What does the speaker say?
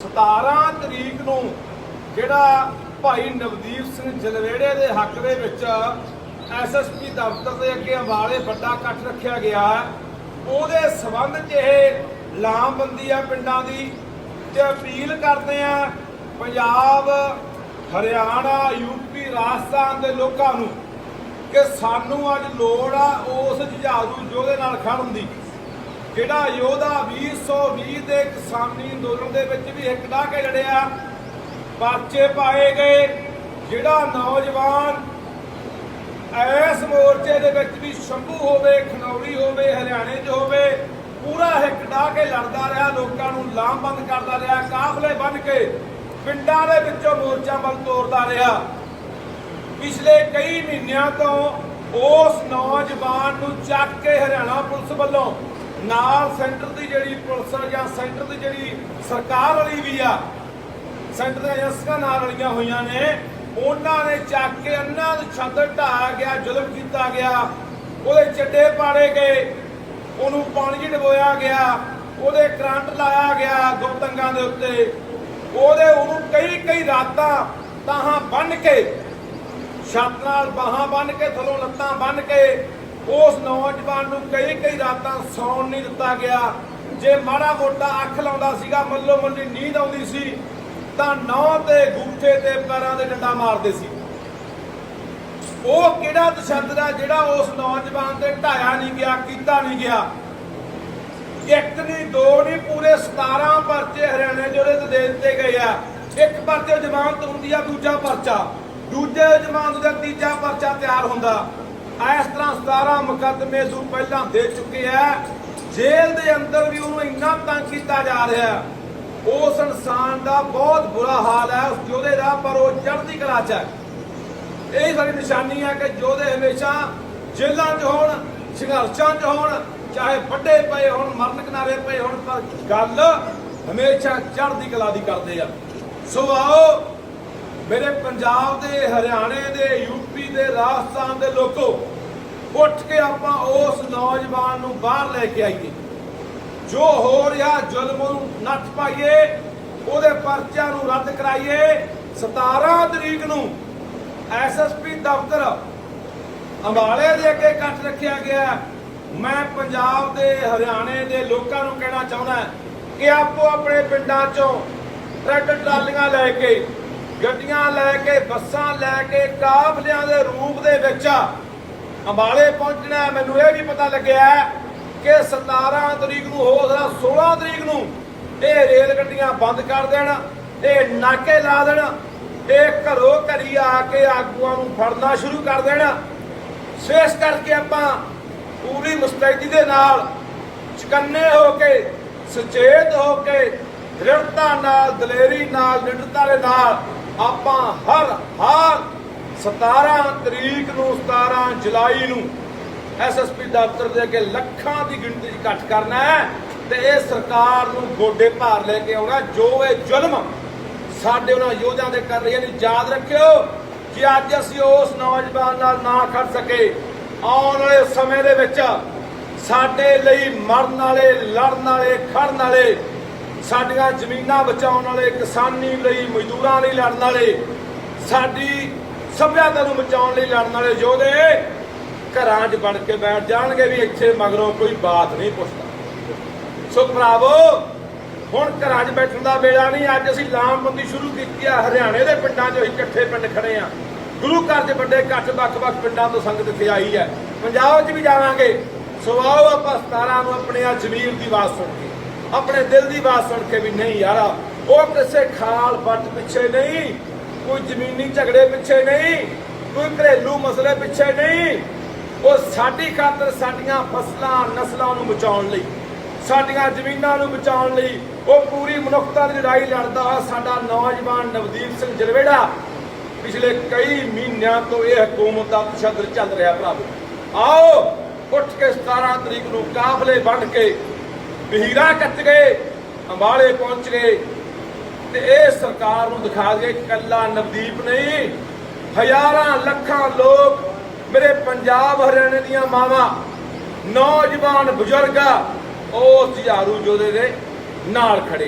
17 ਤਰੀਕ ਨੂੰ ਜਿਹੜਾ ਭਾਈ ਨਵਦੀਪ ਸਿੰਘ ਜਲਵੇੜੇ ਦੇ ਹੱਕ ਦੇ ਵਿੱਚ ਐਸਐਸਪੀ ਦਫ਼ਤਰ ਦੇ ਅੱਗੇ ਅੰਬਾਲੇ ਵੱਡਾ ਇਕੱਠ ਰੱਖਿਆ ਗਿਆ ਹੈ। ਉਹਦੇ ਸਬੰਧ 'ਚ ਇਹ ਲਾਮਬੰਦੀ ਆ ਪਿੰਡਾਂ ਦੀ ਤੇ ਅਪੀਲ ਕਰਦੇ ਆ ਪੰਜਾਬ, ਹਰਿਆਣਾ ਯੂਪੀ ਰਾਜਸਥਾਨ ਦੇ ਲੋਕਾਂ ਨੂੰ ਕਿ ਸਾਨੂੰ ਅੱਜ ਲੋੜ ਆ ਉਸ ਜਹਾਜ਼ੂ ਯੋਧੇ ਨਾਲ ਖੜਨ ਦੀ ਜਿਹੜਾ ਯੋਧਾ 2020 ਦੇ ਕਿਸਾਨੀ ਅੰਦੋਲਨ ਦੇ ਵਿੱਚ ਵੀ ਹਿੱਕ ਢਾਹ ਕੇ ਲੜਿਆ, ਪਰਚੇ ਪਾਏ ਗਏ। ਜਿਹੜਾ ਨੌਜਵਾਨ ਐਸ ਮੋਰਚੇ ਦੇ ਵਿੱਚ ਵੀ ਸ਼ੰਭੂ ਹੋਵੇ, ਖਨੌਰੀ ਹੋਵੇ, ਹਰਿਆਣੇ 'ਚ ਹੋਵੇ, ਪੂਰਾ ਹਿੱਕ ਢਾਹ ਕੇ ਲੜਦਾ ਰਿਹਾ, ਲੋਕਾਂ ਨੂੰ ਲਾਮਬੰਦ ਕਰਦਾ ਰਿਹਾ, ਕਾਫਲੇ ਬੰਨ ਕੇ ਪਿੰਡਾਂ ਦੇ ਵਿੱਚੋਂ ਮੋਰਚਾ ਵੱਲ ਤੋਰਦਾ ਰਿਹਾ। ਪਿਛਲੇ ਕਈ ਮਹੀਨਿਆਂ ਤੋਂ ਉਸ ਨੌਜਵਾਨ ਨੂੰ ਚੱਕ ਕੇ ਹਰਿਆਣਾ ਪੁਲਿਸ ਵੱਲੋਂ ਨਾਲ ਸੈਂਟਰ ਦੀ ਜਿਹੜੀ ਪੁਲਿਸ ਆ ਜਾਂ ਸੈਂਟਰ ਦੀ ਜਿਹੜੀ ਸਰਕਾਰ ਵਾਲੀ ਵੀ ਆ, ਸੈਂਟਰ ਦੀਆਂ ਏਜੰਸੀਆਂ ਨਾਲ ਰਲੀਆਂ ਹੋਈਆਂ ਨੇ, ਉਹਨਾਂ ਨੇ ਚੱਕ ਕੇ ਅੰਨਾਂ ਨੂੰ ਛੱਤ ਢਾਇਆ ਗਿਆ, ਜ਼ੁਲਮ ਕੀਤਾ ਗਿਆ, ਉਹਦੇ ਚੱਡੇ ਪਾੜੇ ਗਏ, ਉਹਨੂੰ ਪਾਣੀ 'ਚ ਡਬੋਇਆ ਗਿਆ, ਉਹਦੇ ਕਰੰਟ ਲਾਇਆ ਗਿਆ ਗੁਪਤੰਗਾਂ ਦੇ ਉੱਤੇ, ਉਹਦੇ ਉਹਨੂੰ ਕਈ ਕਈ ਰਾਤਾਂ ਤਾਹਾਂ ਬੰਨ ਕੇ, ਛੱਤ ਨਾਲ ਬਾਹਾਂ ਬੰਨ ਕੇ, ਥੱਲੋਂ ਲੱਤਾਂ ਬੰਨ ਕੇ ਉਸ ਨੌਜਵਾਨ ਨੂੰ ਕਈ ਕਈ ਰਾਤਾਂ ਸੌਣ ਨਹੀਂ ਦਿੱਤਾ ਗਿਆ। ਜੇ ਮਾੜਾ ਮੋਟਾ ਅੱਖ ਲਾਉਂਦਾ ਸੀਗਾ, ਮੱਲੋ ਮੱਲੀ ਨੀਂਦ ਆਉਂਦੀ ਸੀ, ਤਾਂ ਨੌ ਤੇ ਗੂਠੇ ਤੇ ਪੈਰਾਂ ਦੇ ਡੰਡਾ ਮਾਰਦੇ ਸੀ। ਉਹ ਕਿਹੜਾ ਤਸ਼ੱਦਦ ਆ ਜਿਹੜਾ ਉਸ ਨੌਜਵਾਨ ਤੇ ਢਾਇਆ ਨਹੀਂ ਗਿਆ, ਕੀਤਾ ਨਹੀਂ ਗਿਆ? ਇੱਕ ਨਹੀਂ, ਦੋ ਨਹੀਂ, ਪੂਰੇ 17 ਪਰਚੇ ਹਰਿਆਣੇ ਜਿਹੜੇ ਤੇ ਦੇ ਦਿੱਤੇ ਗਏ ਆ। ਇੱਕ ਪਰਚੇ ਜ਼ਮਾਨਤ ਹੁੰਦੀ ਆ, ਦੂਜਾ ਪਰਚਾ। ਦੂਜੇ ਜ਼ਮਾਨਤ ਦਾ ਤੀਜਾ ਪਰਚਾ ਤਿਆਰ ਹੁੰਦਾ। ਇਸ ਤਰ੍ਹਾਂ 17 ਮੁਕੱਦਮੇ ਤੋਂ ਪਹਿਲਾਂ ਦੇ ਚੁੱਕੇ ਆ। ਜੇਲ੍ਹ ਦੇ ਅੰਦਰ ਵੀ ਉਹਨੂੰ ਇੰਨਾ ਤੰਗ ਕੀਤਾ ਜਾ ਰਿਹਾ ਉਸ ਇਨਸਾਨ ਦਾ ਬਹੁਤ ਬੁਰਾ ਹਾਲ ਹੈ, ਉਸ ਯੋਧੇ ਦਾ, ਪਰ ਉਹ ਚੜ੍ਹਦੀ ਕਲਾ 'ਚ ਹੈ। ਇਹ ਸਾਡੀ ਨਿਸ਼ਾਨੀ ਹੈ ਕਿ ਯੋਧੇ ਹਮੇਸ਼ਾ ਜੇਲ੍ਹਾਂ 'ਚ ਹੋਣ, ਸੰਘਰਸ਼ਾਂ 'ਚ ਹੋਣ, ਚਾਹੇ ਵੱਡੇ ਪਏ ਹੋਣ, ਮਰਨ ਕਿਨਾਰੇ ਪਏ ਹੋਣ, ਪਰ ਗੱਲ ਹਮੇਸ਼ਾ ਚੜ੍ਹਦੀ ਕਲਾ ਦੀ ਕਰਦੇ ਆ। ਸੋ ਆਓ, ਮੇਰੇ ਪੰਜਾਬ ਦੇ, ਹਰਿਆਣੇ ਦੇ, ਯੂ ਦੇ ਰਾਜਸਥਾਨ ਦੇ ਲੋਕੋ, ਉੱਠ ਕੇ ਆਪਾਂ ਉਸ ਨੌਜਵਾਨ ਨੂੰ ਬਾਹਰ ਲੈ ਕੇ ਆਈਏ। ਜੋ ਹੋ ਰਿਹਾ ਜ਼ੁਲਮ ਨੂੰ ਨੱਥ ਪਾਈਏ, ਉਹਦੇ ਪਰਚਿਆਂ ਨੂੰ ਰੱਦ ਕਰਾਈਏ। 17 ਤਰੀਕ ਨੂੰ ਐਸਐਸਪੀ ਦਫ਼ਤਰ ਅੰਬਾਲੇ ਦੇ ਅੱਗੇ ਇਕੱਠ ਰੱਖਿਆ ਗਿਆ ਮੈਂ ਪੰਜਾਬ ਦੇ, ਹਰਿਆਣੇ ਦੇ ਲੋਕਾਂ ਨੂੰ ਕਹਿਣਾ ਚਾਹੁੰਦਾ ਕਿ ਆਪੋ ਆਪਣੇ ਪਿੰਡਾਂ ਚੋਂ ਟਰੈਕਟਰ ਟਰਾਲੀਆਂ ਲੈ ਕੇ ਗੱਡੀਆਂ ਲੈ ਕੇ, ਬੱਸਾਂ ਲੈ ਕੇ ਕਾਫਲਿਆਂ ਦੇ ਰੂਪ ਦੇ ਵਿੱਚ ਅੰਬਾਲੇ ਪਹੁੰਚਣਾ ਮੈਨੂੰ ਇਹ ਵੀ ਪਤਾ ਲੱਗਿਆ ਹੈ ਕਿ 17 ਤਰੀਕ ਨੂੰ, ਹੋ ਸਕਦਾ 16 ਤਰੀਕ ਨੂੰ ਇਹ ਰੇਲ ਗੱਡੀਆਂ ਬੰਦ ਕਰ ਦੇਣ, ਇਹ ਨਾਕੇ ਲਾ ਦੇਣ, ਇਹ ਘਰੋਂ ਘਰੀ ਆ ਕੇ ਆਗੂਆਂ ਨੂੰ ਫੜਨਾ ਸ਼ੁਰੂ ਕਰ ਦੇਣ। ਸੇਸ ਕਰਕੇ ਆਪਾਂ ਪੂਰੀ ਮੁਸਤੈਦੀ ਦੇ ਨਾਲ ਚਕੰਨੇ ਹੋ ਕੇ, ਸੁਚੇਤ ਹੋ ਕੇ, ਦ੍ਰਿੜਤਾ ਨਾਲ, ਦਲੇਰੀ ਨਾਲ, ਨਿਡਰਤਾ ਦੇ ਨਾਲ ਆਪਾਂ ਹਰ ਹਾਲ 17 ਤਰੀਕ ਨੂੰ 17 ਜੁਲਾਈ ਨੂੰ ਐਸਐਸਪੀ ਦਫ਼ਤਰ ਦੇ ਅੱਗੇ ਲੱਖਾਂ ਦੀ ਗਿਣਤੀ 'ਚ ਇਕੱਠ ਕਰਨਾ ਹੈ ਤੇ ਇਹ ਸਰਕਾਰ ਨੂੰ ਗੋਡੇ ਭਾਰ ਲੈ ਕੇ ਆਉਣਾ, ਜੋ ਇਹ ਜ਼ੁਲਮ ਸਾਡੇ ਉਹਨਾਂ ਯੋਧਿਆਂ ਦੇ ਕਰ ਰਹੀਆਂ ਨੇ ਯਾਦ ਰੱਖਿਓ ਕਿ ਅੱਜ ਅਸੀਂ ਉਸ ਨੌਜਵਾਨ ਨਾਲ ਨਾ ਖੜ ਸਕੇ। ਆਉਣ ਵਾਲੇ ਸਮੇਂ ਦੇ ਵਿੱਚ ਸਾਡੇ ਲਈ ਮਰਨ ਵਾਲੇ, ਲੜਨ ਵਾਲੇ, ਖੜਨ ਵਾਲੇ ਸਾਡੀਆਂ ਜ਼ਮੀਨਾਂ ਬਚਾਉਣ ਵਾਲੇ ਕਿਸਾਨੀ ਲਈ ਮਜ਼ਦੂਰਾਂ ਲਈ ਲੜਨ ਵਾਲੇ, ਸਾਡੀ ਸੱਭਿਅਤਾ ਨੂੰ ਬਚਾਉਣ ਲਈ ਲੜਨ ਵਾਲੇ ਯੋਧੇ ਘਰਾਂ 'ਚ ਬਣ ਕੇ ਬੈਠ ਜਾਣਗੇ ਵੀ ਇੱਥੇ ਮਗਰੋਂ ਕੋਈ ਬਾਤ ਨਹੀਂ ਪੁੱਛਦਾ। ਸੋ ਭਰਾਵੋ, ਹੁਣ ਘਰਾਂ 'ਚ ਬੈਠਣ ਦਾ ਵੇਲਾ ਨਹੀਂ, ਅੱਜ ਅਸੀਂ ਲਾਮਬੰਦੀ ਸ਼ੁਰੂ ਕੀਤੀ ਆ, ਹਰਿਆਣੇ ਦੇ ਪਿੰਡਾਂ 'ਚ ਅਸੀਂ ਇਕੱਠੇ ਪਿੰਡ ਖੜੇ ਆ। ਗੁਰੂ ਘਰ ਦੇ ਵੱਡੇ ਇਕੱਠ ਵੱਖ-ਵੱਖ ਪਿੰਡਾਂ ਤੋਂ ਸੰਗਤ ਇੱਥੇ ਆਈ ਹੈ। ਪੰਜਾਬ 'ਚ ਵੀ ਜਾਵਾਂਗੇ। ਸੋ ਆਓ ਆਪਾਂ 17 ਨੂੰ ਆਪਣੇ ਆ ਜ਼ਮੀਰ ਦੀ ਆਵਾਜ਼ ਸੁਣ ਆਪਣੇ ਦਿਲ ਦੀ ਆਵਾਜ਼ ਸੁਣ ਕੇ ਵੀ ਨਹੀਂ ਯਾਰ, ਉਹ ਕਿਸੇ ਖਾਲ ਬੱਟ ਪਿੱਛੇ ਨਹੀਂ, ਕੋਈ ਜ਼ਮੀਨੀ ਝਗੜੇ ਪਿੱਛੇ ਨਹੀਂ, ਕੋਈ ਘਰੇਲੂ ਮਸਲੇ ਪਿੱਛੇ ਨਹੀਂ। ਉਹ ਸਾਡੀ ਖਾਤਰ ਸਾਡੀਆਂ ਫਸਲਾਂ, ਨਸਲਾਂ ਨੂੰ ਬਚਾਉਣ ਲਈ, ਸਾਡੀਆਂ ਜ਼ਮੀਨਾਂ ਨੂੰ ਬਚਾਉਣ ਲਈ ਉਹ ਪੂਰੀ ਮਨੁੱਖਤਾ ਦੀ ਲੜਾਈ ਲੜਦਾ ਹੋਇਆ ਸਾਡਾ ਨੌਜਵਾਨ ਨਵਦੀਪ ਸਿੰਘ ਜਲਵੇੜਾ ਪਿਛਲੇ ਕਈ ਮਹੀਨਿਆਂ ਤੋਂ ਇਹ ਹਕੂਮਤ ਦਾ ਤਸ਼ੱਦਦ ਚੱਲ ਰਿਹਾ ਭਰਾਵੋ। ਆਓ, ਉੱਠ ਕੇ 17 ਤਰੀਕ ਨੂੰ ਕਾਫਲੇ ਵੰਡ ਕੇ ਬਹੀਰਾ ਕੱਟ ਗਏ, ਅੰਬਾਲੇ ਪਹੁੰਚ ਗਏ। ਤੇ ਇਹ ਸਰਕਾਰ ਨੂੰ ਦਿਖਾ ਦੇ ਕੱਲਾ ਨਵਦੀਪ ਨਹੀਂ, ਹਜ਼ਾਰਾਂ ਲੱਖਾਂ ਲੋਕ ਮੇਰੇ ਪੰਜਾਬ ਹਰਿਆਣੇ ਦੀਆਂ ਮਾਵਾਂ, ਨੌਜਵਾਨ ਬਜ਼ੁਰਗ ਉਸ ਝਾੜੂ ਜੋਧੇ ਦੇ ਨਾਲ ਖੜੇ